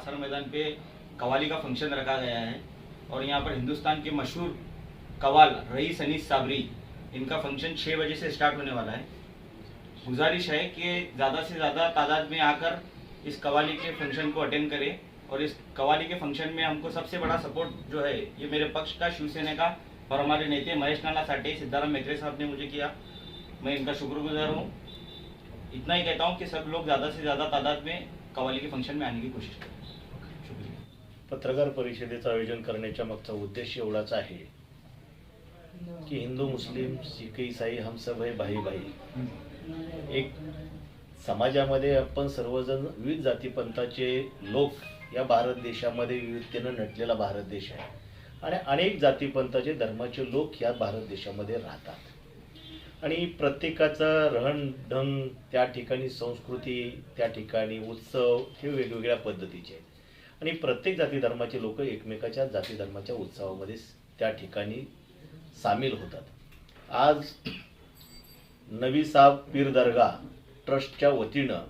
आसर मैदान पे कवाली का फ़ंक्शन रखा गया है। और यहाँ पर हिंदुस्तान के मशहूर कवाल रईस अनीस साबरी, इनका फ़ंक्शन छः बजे से स्टार्ट होने वाला है। गुजारिश है कि ज़्यादा से ज़्यादा तादाद में आकर इस कवाली के फ़ंक्शन को अटेंड करें और इस कवाली के फ़ंक्शन में हमको सबसे बड़ा सपोर्ट जो है, ये मेरे पक्ष का, शिवसेना का और हमारे नेता महेश नाना साठे, सिद्धाराम मेत्रे साहब ने मुझे किया। मैं इनका शुक्रगुजार हूँ। इतना ही कहता हूँ कि सब लोग ज़्यादा से ज़्यादा तादाद में कवाली के फ़ंक्शन में आने की कोशिश करें। पत्रकार परिषदेचं आयोजन करण्याच्या मागचा उद्देश एवढाच आहे की हिंदू मुस्लिम सिख ईसाई हम सब है भाई भाई एक समाजामध्ये आपण सर्वजण विविध जातीपंथाचे लोक या भारत देशामध्ये विविधतेनं नटलेला भारत देश आहे. आणि अनेक जातीपंथाचे धर्माचे लोक या भारत देशामध्ये राहतात. आणि प्रत्येकाचा रहनढंग त्या ठिकाणी संस्कृती त्या ठिकाणी उत्सव हे वेगवेगळ्या पद्धतीचे आहेत. आणि प्रत्येक जाती धर्माचे लोक एकमेकाच्या जाती धर्माच्या उत्सवामध्ये त्या ठिकाणी सामील होतात. आज नवी साब पीर दर्गा ट्रस्टच्या वतीनं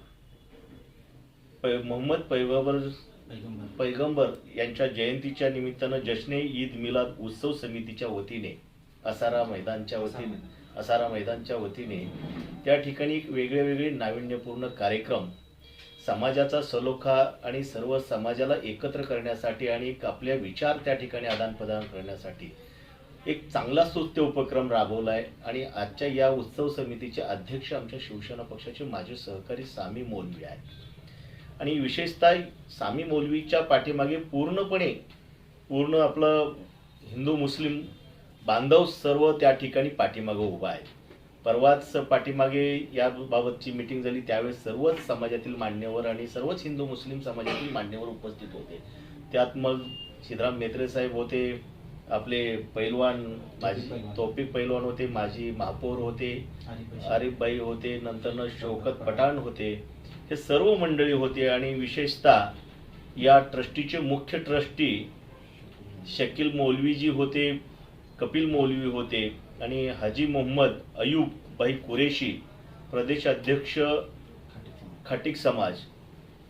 पै मोहम्मद पैगंबर पैगंबर. यांच्या जयंतीच्या निमित्तानं जश्ने ईद मिलाद उत्सव समितीच्या वतीने असारा मैदानच्या वतीने असारा मैदानच्या वतीने त्या ठिकाणी एक वेगळे वेगळे नाविन्यपूर्ण कार्यक्रम समाजाचा सलोखा आणि सर्व समाजाला एकत्र करण्यासाठी आणि एक विचार त्या ठिकाणी आदानप्रदान करण्यासाठी एक चांगला स्तुत्य उपक्रम राबवला आहे आणि आजच्या या उत्सव समितीचे अध्यक्ष आमच्या शिवसेना पक्षाचे माजी सहकारी सामी मौलवी आहेत. आणि विशेषतः सामी मौलवीच्या पाठीमागे पूर्णपणे पूर्ण आपलं हिंदू मुस्लिम बांधव सर्व त्या ठिकाणी पाठीमागे उभा आहे परवाच पाठीमागे याबाबतची मिटिंग झाली. त्यावेळेस सर्वच समाजातील मान्यवर आणि सर्वच हिंदू मुस्लिम समाजातील मान्यवर उपस्थित होते. त्यात मग सिद्धराम मेत्रे साहेब होते आपले पैलवान माजी पैलवान. तौफिक पैलवान होते माजी महापौर होते आरिफ आरिफबाई होते नंतरनं शौकत पठाण होते. हे सर्व मंडळी होते आणि विशेषतः या ट्रस्टीचे मुख्य ट्रस्टी शकील मौलवीजी होते कपिल मौलवी होते आणि हाजी मोहम्मद अयूब भाई कुरेशी प्रदेश अध्यक्ष खटिक समाज.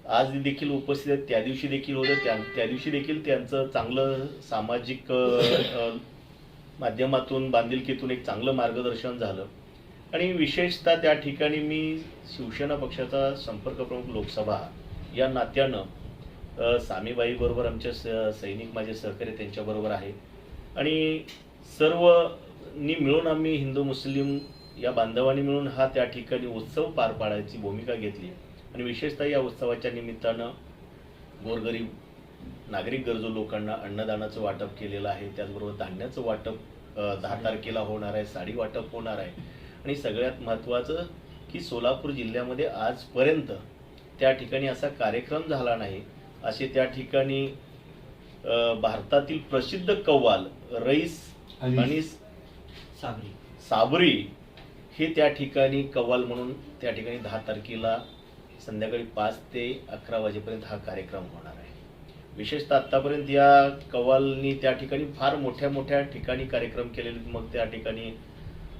आज देखील उपस्थित आहेत. त्या दिवशी देखील होतं. त्या त्या दिवशी देखील त्यांचं चांगलं सामाजिक माध्यमातून बांधिलकीतून एक चांगलं मार्गदर्शन झालं. आणि विशेषतः त्या ठिकाणी मी शिवसेना पक्षाचा संपर्क प्रमुख लोकसभा या नात्यानं सामीबाईबरोबर आमच्या स- सैनिक माझे सहकारी त्यांच्याबरोबर आहे. आणि सर्वनी मिळून आम्ही हिंदू मुस्लिम या बांधवांनी मिळून हा त्या ठिकाणी उत्सव पार पाडायची भूमिका घेतली. आणि विशेषतः या उत्सवाच्या निमित्तानं गोरगरीब नागरिक गरजू लोकांना अन्नदानाचं वाटप केलेलं आहे. त्याचबरोबर धान्याचं वाटप दहा तारखेला होणार आहे साडी वाटप होणार आहे. आणि सगळ्यात महत्त्वाचं की सोलापूर जिल्ह्यामध्ये आजपर्यंत त्या ठिकाणी असा कार्यक्रम झाला नाही. असे त्या ठिकाणी भारतातील प्रसिद्ध कव्वाल रईस आणि साबरी. साबरी हे त्या ठिकाणी कव्वाल म्हणून त्या ठिकाणी दहा तारखेला संध्याकाळी पाच ते अकरा वाजेपर्यंत हा कार्यक्रम होणार आहे. विशेषतः आत्तापर्यंत या कव्वालनी त्या ठिकाणी फार मोठ्या मोठ्या ठिकाणी कार्यक्रम केलेले. मग त्या ठिकाणी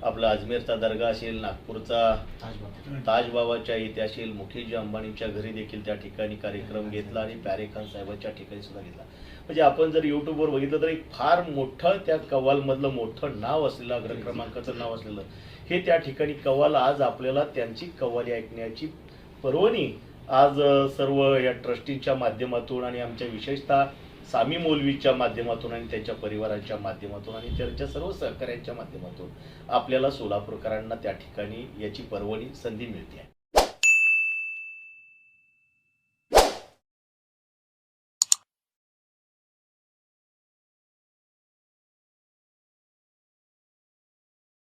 आपला अजमेरचा दर्गा असेल नागपूरचा ताजबाबा. ताजबाबाच्या इथे असेल मुकेशजी अंबानींच्या घरी देखील त्या ठिकाणी कार्यक्रम घेतला आणि प्यारे खान साहेबांच्या ठिकाणी सुद्धा घेतला. म्हणजे आपण जर युट्यूबवर बघितलं तर एक फार मोठं त्या कव्वालमधलं मोठं नाव असलेलं अग्र क्रमांकाचं नाव असलेलं हे त्या ठिकाणी कव्वाल आज आपल्याला त्यांची कव्वाली ऐकण्याची पर्वणी आज सर्व या ट्रस्टीच्या माध्यमातून आणि आमच्या विशेषतः सामी मौलवीच्या माध्यमातून आणि त्यांच्या परिवाराच्या माध्यमातून आणि त्यांच्या सर्व सहकाऱ्यांच्या माध्यमातून आपल्याला सोलापूरकरांना त्या ठिकाणी याची पर्वणी संधी मिळते. आहे